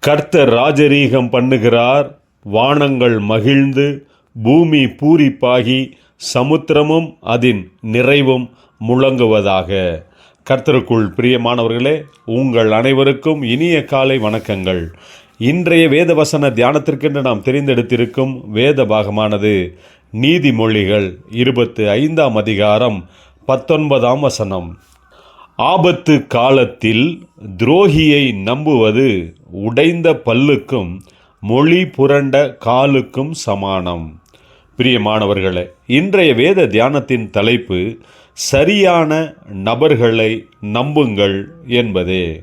கர்த்தர் ராஜரீகம் பண்ணுகிறார். வானங்கள் மகிழ்ந்து பூமி பூரிப்பாகி சமுத்திரமும் அதன் நிறைவும் முழங்குவதாக. கர்த்தருக்குள் பிரியமானவர்களே உங்கள் அனைவருக்கும் இனிய காலை வணக்கங்கள். இன்றைய வேதவசன தியானத்திற்கென்று நாம் தெரிந்தெடுத்திருக்கும் வேத பாகமானது நீதிமொழிகள் இருபத்து ஐந்தாம் அதிகாரம் பத்தொன்பதாம் வசனம். ஆபத்து காலத்தில் துரோகியை நம்புவது உடைந்த பல்லுக்கும் மொழி புரண்ட காலுக்கும் சமானம். பிரியமானவர்களே இன்றைய வேத தியானத்தின் தலைப்பு சரியான நபர்களை நம்புங்கள் என்பதே.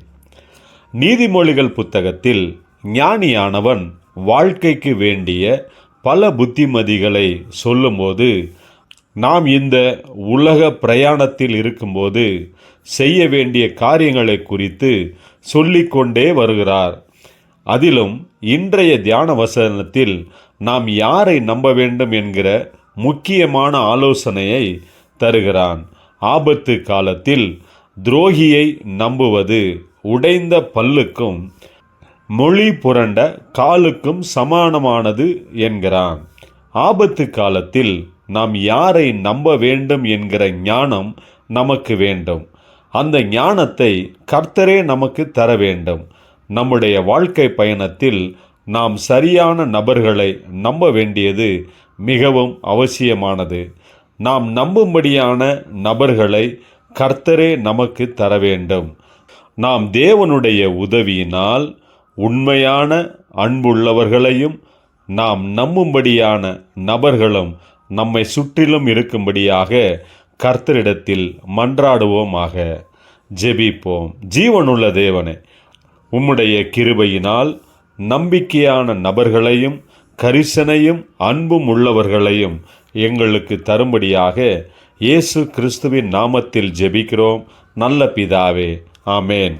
நீதிமொழிகள் புத்தகத்தில் ஞானியானவன் வாழ்க்கைக்கு வேண்டிய பல புத்திமதிகளை சொல்லும்போது நாம் இந்த உலக பிரயாணத்தில் இருக்கும்போது செய்ய வேண்டிய காரியங்களை குறித்து சொல்லிக்கொண்டே வருகிறார். அதிலும் இன்றைய தியான வசனத்தில் நாம் யாரை நம்ப வேண்டும் என்கிற முக்கியமான ஆலோசனையை தருகிறான். ஆபத்து காலத்தில் துரோகியை நம்புவது உடைந்த பல்லுக்கும் மொழி புரண்ட காலுக்கும் சமானமானது என்கிறான். ஆபத்து காலத்தில் நாம் யாரை நம்ப வேண்டும் என்கிற ஞானம் நமக்கு வேண்டும். அந்த ஞானத்தை கர்த்தரே நமக்கு தர வேண்டும். நம்முடைய வாழ்க்கை பயணத்தில் நாம் சரியான நபர்களை நம்ப வேண்டியது மிகவும் அவசியமானது. நாம் நம்பும்படியான நபர்களை கர்த்தரே நமக்கு தர வேண்டும். நாம் தேவனுடைய உதவியினால் உண்மையான அன்புள்ளவர்களையும் நாம் நம்பும்படியான நபர்களும் நம்மை சுற்றிலும் இருக்கும்படியாக கர்த்தரிடத்தில் மன்றாடுவோமாக. ஜெபிப்போம். ஜீவனுள்ள தேவனே உம்முடைய கிருபையினால் நம்பிக்கையான நபர்களையும் கரிசனையும் அன்பும் உள்ளவர்களையும் எங்களுக்கு தரும்படியாக இயேசு கிறிஸ்துவின் நாமத்தில் ஜெபிக்கிறோம். நல்ல பிதாவே ஆமேன்.